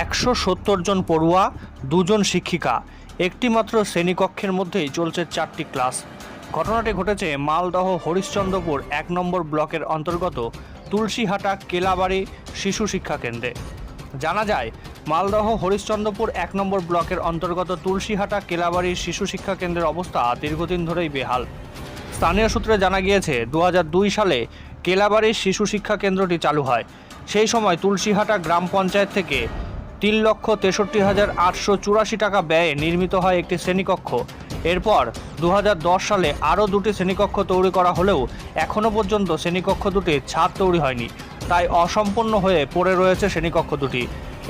একশো সত্তর জন পড়ুয়া, দুজন শিক্ষিকা একটি মাত্র শ্রেণীকক্ষের মধ্যেই চলছে চারটি ক্লাস। ঘটনাটি ঘটেছে মালদহ হরিশ্চন্দ্রপুর এক নম্বর ব্লকের অন্তর্গত তুলসীহাটা কেলাবাড়ি শিশু শিক্ষা কেন্দ্রে। জানা যায়, মালদহ হরিশ্চন্দ্রপুর এক নম্বর ব্লকের অন্তর্গত তুলসীহাটা কেলাবাড়ির শিশু শিক্ষা কেন্দ্রের অবস্থা দীর্ঘদিন ধরেই বেহাল। স্থানীয় সূত্রে জানা গিয়েছে দু হাজার দুই সালে কেলাবাড়ির শিশু শিক্ষা কেন্দ্রটি চালু হয়। সেই সময় তুলসীহাটা গ্রাম পঞ্চায়েত থেকে তিন লক্ষ তেষট্টি হাজার আটশো চুরাশি টাকা ব্যয়ে নির্মিত হয় একটি শ্রেণীকক্ষ। এরপর দু হাজার দশ সালে আরও দুটি শ্রেণীকক্ষ তৈরি করা হলেও এখনও পর্যন্ত শ্রেণীকক্ষ দুটি ছাদ তৈরি হয়নি। তাই অসম্পূর্ণ হয়ে পড়ে রয়েছে শ্রেণীকক্ষ দুটি।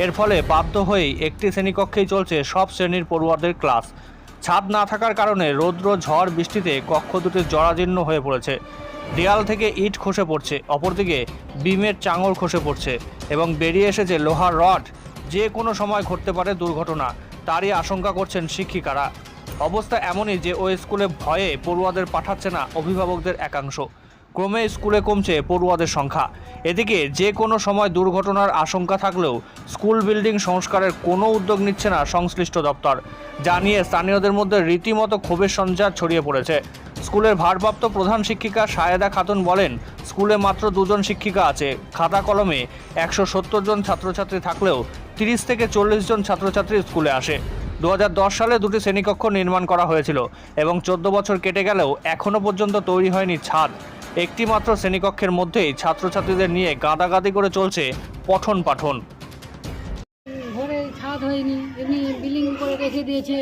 এর ফলে বাধ্য হয়েই একটি শ্রেণীকক্ষেই চলছে সব শ্রেণির পড়ুয়াদের ক্লাস। ছাদ না থাকার কারণে রৌদ্র, ঝড়, বৃষ্টিতে কক্ষ দুটি জরাজীর্ণ হয়ে পড়েছে। দেয়াল থেকে ইট খসে পড়ছে, অপরদিকে বিমের চাঙড় খসে পড়ছে এবং বেরিয়ে এসেছে লোহার রড। যে কোনো সময় ঘটতে পারে দুর্ঘটনা, তারই আশঙ্কা করছেন শিক্ষিকারা। অবস্থা এমনই যে ওই স্কুলে ভয়ে পড়ুয়াদের পাঠাচ্ছে না অভিভাবকদের একাংশ। ক্রমে স্কুলে কমছে পড়ুয়াদের সংখ্যা। এদিকে যে কোনো সময় দুর্ঘটনার আশঙ্কা থাকলেও স্কুল বিল্ডিং সংস্কারের কোনো উদ্যোগ নিচ্ছে না সংশ্লিষ্ট দপ্তর। যা নিয়ে স্থানীয়দের মধ্যে রীতিমতো ক্ষোভের সঞ্চার ছড়িয়ে পড়েছে। স্কুলের ভারপ্রাপ্ত প্রধান শিক্ষিকা সায়েদা খাতুন বলেন, স্কুলে মাত্র দুজন শিক্ষিকা আছে। খাতা কলমে একশো সত্তর জন ছাত্রছাত্রী থাকলেও তিরিশ থেকে চল্লিশ জন ছাত্রছাত্রী স্কুলে আসে। দু হাজার দশ সালে দুটি শ্রেণীকক্ষ নির্মাণ করা হয়েছিল এবং চোদ্দ বছর কেটে গেলেও এখনও পর্যন্ত তৈরি হয়নি ছাদ। একটি মাত্র শ্রেণীকক্ষের মধ্যেই ছাত্রছাত্রীদের নিয়ে গাদাগাদি করে চলছে পঠন পাঠন। ঘরে ছাদ হয়নি, এমনি বিল্ডিং করে রেখে দিয়েছে।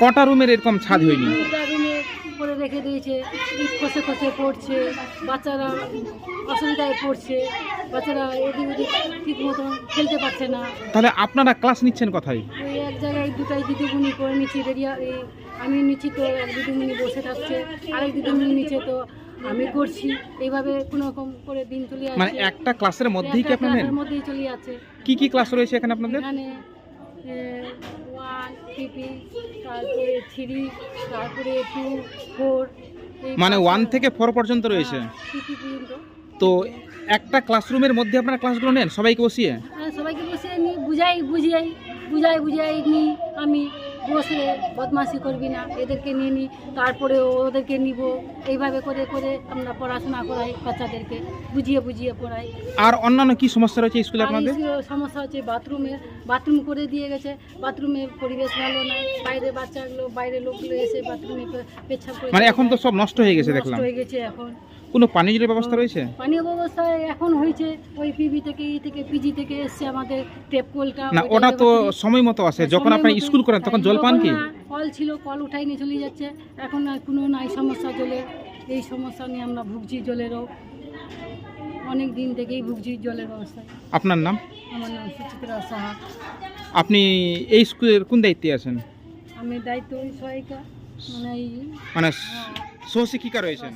কটা রুমের এরকম ছাদ হয়নি? দুটা রুমে করে রেখে দিয়েছে ইট খসে খসে পড়ছে বাচ্চারা অসুবিধায় পড়ছে বাচ্চারা এদিক ওদিক ঠিক মতন খেলতে পারছে না। তাহলে আপনারা ক্লাস নিচ্ছেন কোথায়? ওই এক জায়গায় দুটাই দিদিমণি করে নিচ্ছি রেডিয়া এই আমি নিচ্ছি তো এক দিদিমণি বসে থাকছে আরেক দিদিমণি নিচ্ছে তো আমি করছি। এইভাবে কোনো রকম করে দিন চলে মানে একটা ক্লাসের মধ্যেই কি আপনাদের? মধ্যেই চলে যাচ্ছে। কি কি ক্লাস রয়েছে এখানে আপনাদের? এখানে ওয়ান থ্রি তারপরে থ্রি তারপরে টু ফোর মানে ওয়ান থেকে ফোর পর্যন্ত রয়েছে? তো একটা ক্লাসরুমের মধ্যে আপনারা ক্লাসগুলো নেন? সবাইকে বসিয়ে? হ্যাঁ, সবাইকে বসিয়ে নি বুঝাই বুঝিয়াই বুঝাই বুঝাই নি আমি। বসে বদমাশি করবি না এদেরকে নিয়ে নিই তারপরে ওদেরকে নিব। এইভাবে করে করে আমরা পড়াশোনা করাই বাচ্চাদেরকে বুঝিয়ে বুঝিয়ে পড়াই। আর অন্যান্য কি সমস্যা রয়েছে স্কুলে আপনাদের? সমস্যা হচ্ছে বাথরুমের বাথরুম করে দিয়ে গেছে। বাথরুমের পরিবেশ ভালো নাই বাইরে বাচ্চাগুলো বাইরে লোকগুলো এসে বাথরুমে পে- পেচ্ছাপ করে মানে এখন তো সব নষ্ট হয়ে গেছে দেখলাম। নষ্ট হয়ে গেছে এখন। কোনো পানীয় জলের ব্যবস্থা রয়েছে? পানীয় ব্যবস্থায় এখন হয়েছে ওই পিবি থেকে ই থেকে পিজি থেকে এসছে আমাদের টেপ কলটা না ওটা তো সময় মতো আসে যখন আপনি স্কুল করেন তখন জল পান কি? কল ছিল কল উঠাই নিয়ে চলে যাচ্ছে। এখন আর কোনো নাই সমস্যা জলের। এই সমস্যা নিয়ে আমরা ভুগছি জলেরও। অনেক দিন থেকেই ভুগছি জলের ব্যবস্থায় আপনার নাম? আমার নাম সুচিত্রা সাহা। আপনি এই স্কুলের কোন দায়িত্বে আছেন? আমি দায়িত্ব সহায়িকা। মানে মানে সহশিক্ষিকা রয়েছেন।